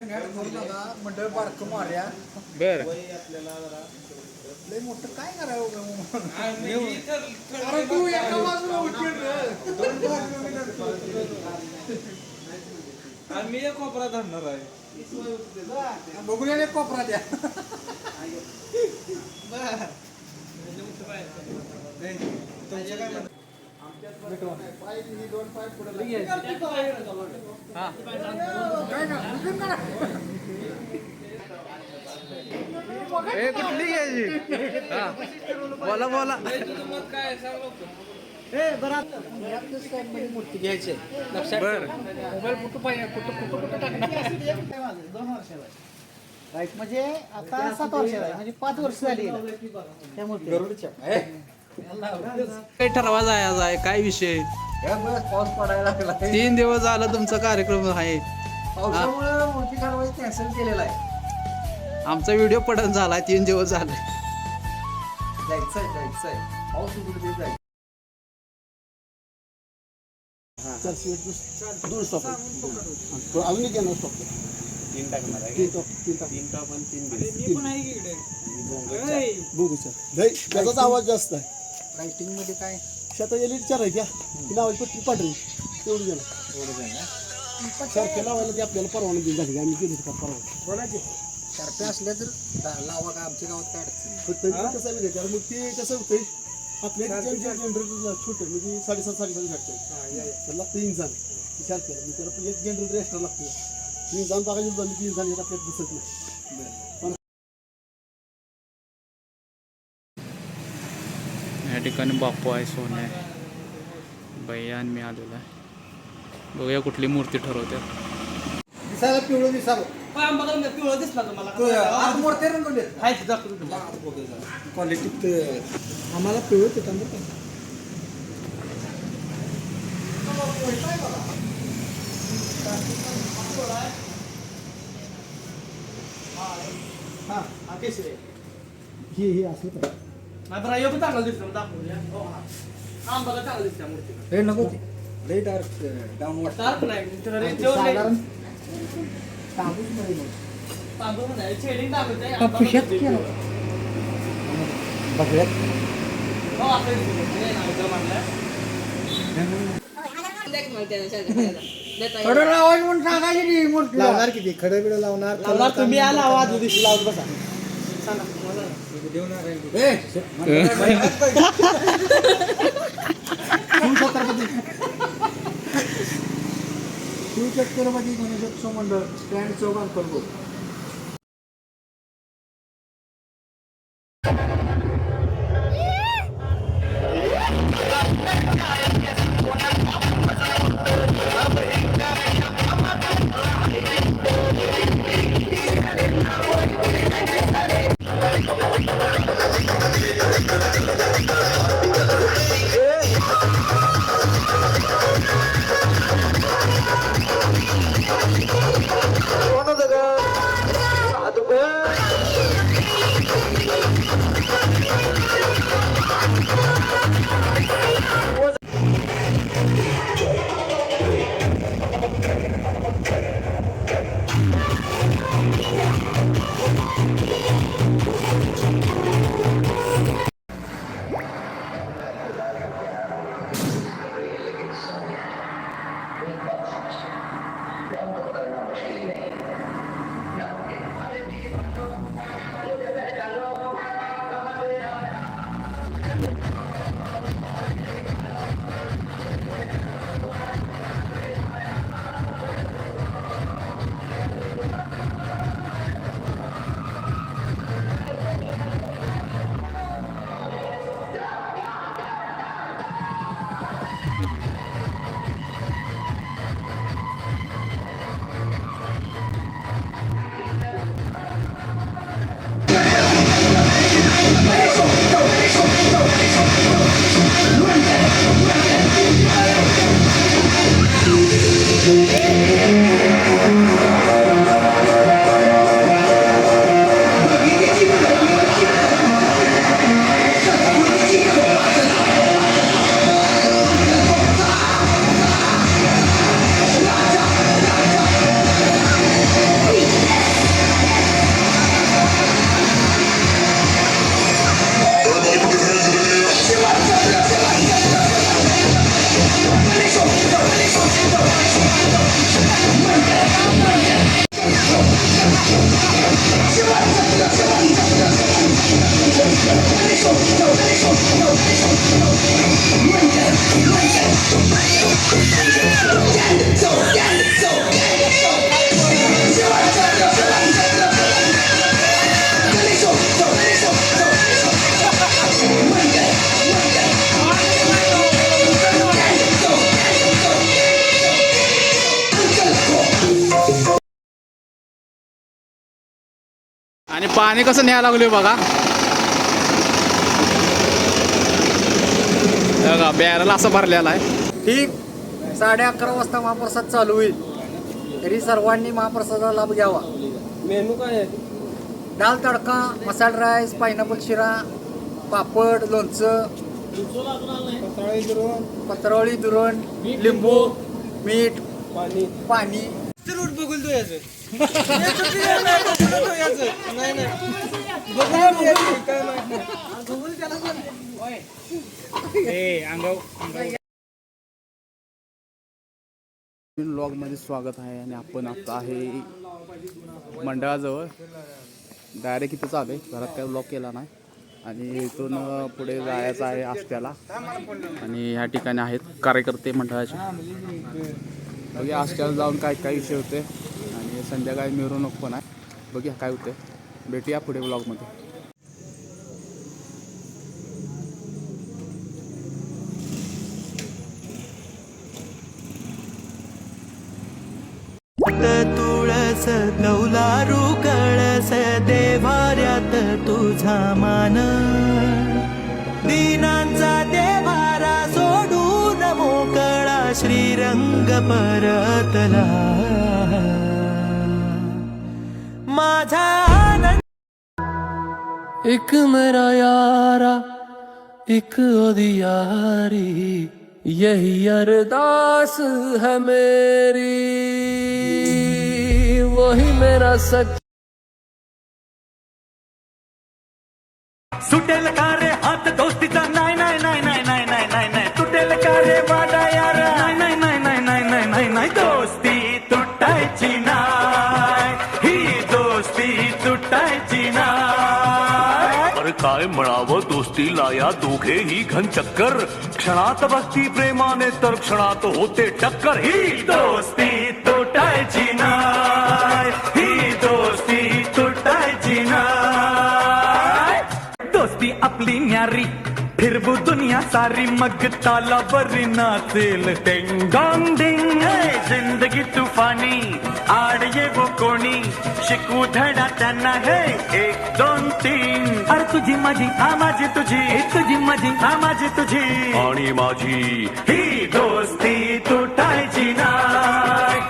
मंडळ बारक मार्या बर. लय मोठं काय करावं अरे तू एका बाजूला उचल मी एक कोपरा धरणार आहे. बघूया रे कोपरा द्या ही पुढे काय. ए कुठली घ्यायची बोला बोला. काय मूर्ती घ्यायची. लक्षात बर. मोबाईल कुठं पाहिजे कुठं कुठं कुठं टाकणार? दोन वर्षाला राईट म्हणजे आता सात वर्षाला म्हणजे पाच वर्ष झाली. त्या मूर्तीला. काय ठरवा जायचा आहे काय विषय? पाऊस पडायला लागला तीन दिवस झाला तुमचा कार्यक्रम आहे. पावसामुळे मूर्ती कारवाई कॅन्सल केलेला आहे. आमचा व्हिडिओ पडत झालाय तीन दिवस झाले. जायचंय जायचंय. पाऊस उघडते जायचं. चल, शिवाय तू- दोन stop आहे. तो अजून एक येणार stop. तीन top, तीन. तीन. बघू त्याचाच आवाज जास्त आहे. लाइटिंगमध्ये काय? शेतात गेली चार आहे त्या ती लावायची पट्टी पांढरी. तेवढी जण सारखे लावायला ते आपल्याला परवानगी दिली झाली आम्ही गेलो का परवानगी. बोलायचे शार्पे असले तर दा- लावा का आमच्या गावात काय अडचण नाही. पण तरी पण कसं आहे कारण मग ते कसं होतंय? आपल्या जनरेटर छोटे म्हणजे साडेसात साडेसात भेटतं त्याला लागतं इंजान विचार केला मी त्याला पण एक जनरेटर एक्स्ट्रा लागतं इंजान बघायचं होतं मी इंजान येत आपल्याला दिसत नाही. या ठिकाणी बापू आहे सोने आहे. भैया आणि मी आलेलो आहे. बघूया कुठली मूर्ती ठरवते दिसायला पिवळं दिसावं. पाय बघा पिवळं दिसला तुम्हाला तो आत मूर्ती रंगवली हाय ते दाखवतो तुम्हाला. क्वालिटी आम्हाला पिवळं हा, हा, आहे. हे हे असलं पाहिजे. नाही बरं, पण चांगलं दाखवूया. हो, हा. आम बघा चांगलं दिसतं मूर्ती हे नको ते लई डार्क डाऊन वाटतं डार्क नाही तर रेंजवर नाही. साधारण तांबूसमध्ये मग. तांदूळ नाही, shading दाखवते. का आम बघा पिशात किती केलं? बघूयात हो, असं दिसतं. हे नाही, इथं म्हणलंय. थोडं लावायचं म्हणून सांगायची ती मूर्ती लावणार किती खडं बिडं लावणार लावणार तुम्ही आला आवाज दिवशी लावत बसा सांगा शिवछत्रपती गणेशोत्सव मंडळ स्टँड चौक अंतर्गत आणि पाणी कसं न्यायला लागले बघा. बघा बॅरल असं भरलेला आहे. ठीक साडे अकरा वाजता महाप्रसाद चालू होईल. तरी सर्वांनी महाप्रसादाला लाभ घ्यावा. मेनू काय आहे? दाल तडका मसाला राईस पायनॅपल शिरा पापड लोणचं पत्रावळी दुरण लिंबू मीठ पाणी. पाणी. बघून तो याचं नाही ब्लॉगमध्ये स्वागत आहे आणि आपण आता आहे मंडळाजवळ. डायरेक्ट इथं चालू आहे. घरात काय ब्लॉग केला नाही. आणि इथून पुढे जायचं आहे आष्ट्याला आणि ह्या ठिकाणी आहेत कार्यकर्ते मंडळाचे. बघूया आष्ट्याला जाऊन काय काय विषय होते संध्याकाळी मिरवणूक पण आहे बघूया काय होते भेटूया पुढे ब्लॉगमध्ये तुळस कौलारू कळस देवाऱ्यात तुझा मान. दिनांचा देवारा सोडून मोकळा श्रीरंग परतला. माझा आनंद। एक मेरा यारा एक ओदी यारी यही अरदास है मेरी। वही मेरा सच। सुटेल का रे हात दोस्तीचा नाही काय म्हणावं दोस्तीला या दोघेही घन चक्कर. क्षणात भक्ती प्रेमाने तर क्षणात होते टक्कर. ही दोस्ती तुटायची नाही ही दोस्ती तुटायची नाही दोस्ती आपली न्यारी फिरवू दुनिया सारी. मग ताला बरी नाचेल. डेंग डॉंग. डिंग जिंदगी तुफानी. आड ये वो कोणी. शिकू धडा त्यांना है? एक दोन तीन। अरे तुझी माझी हा माझी तुझी तुझी माझी हा माझी तुझी। आणि माझी। ही दोस्ती तुटायची नाही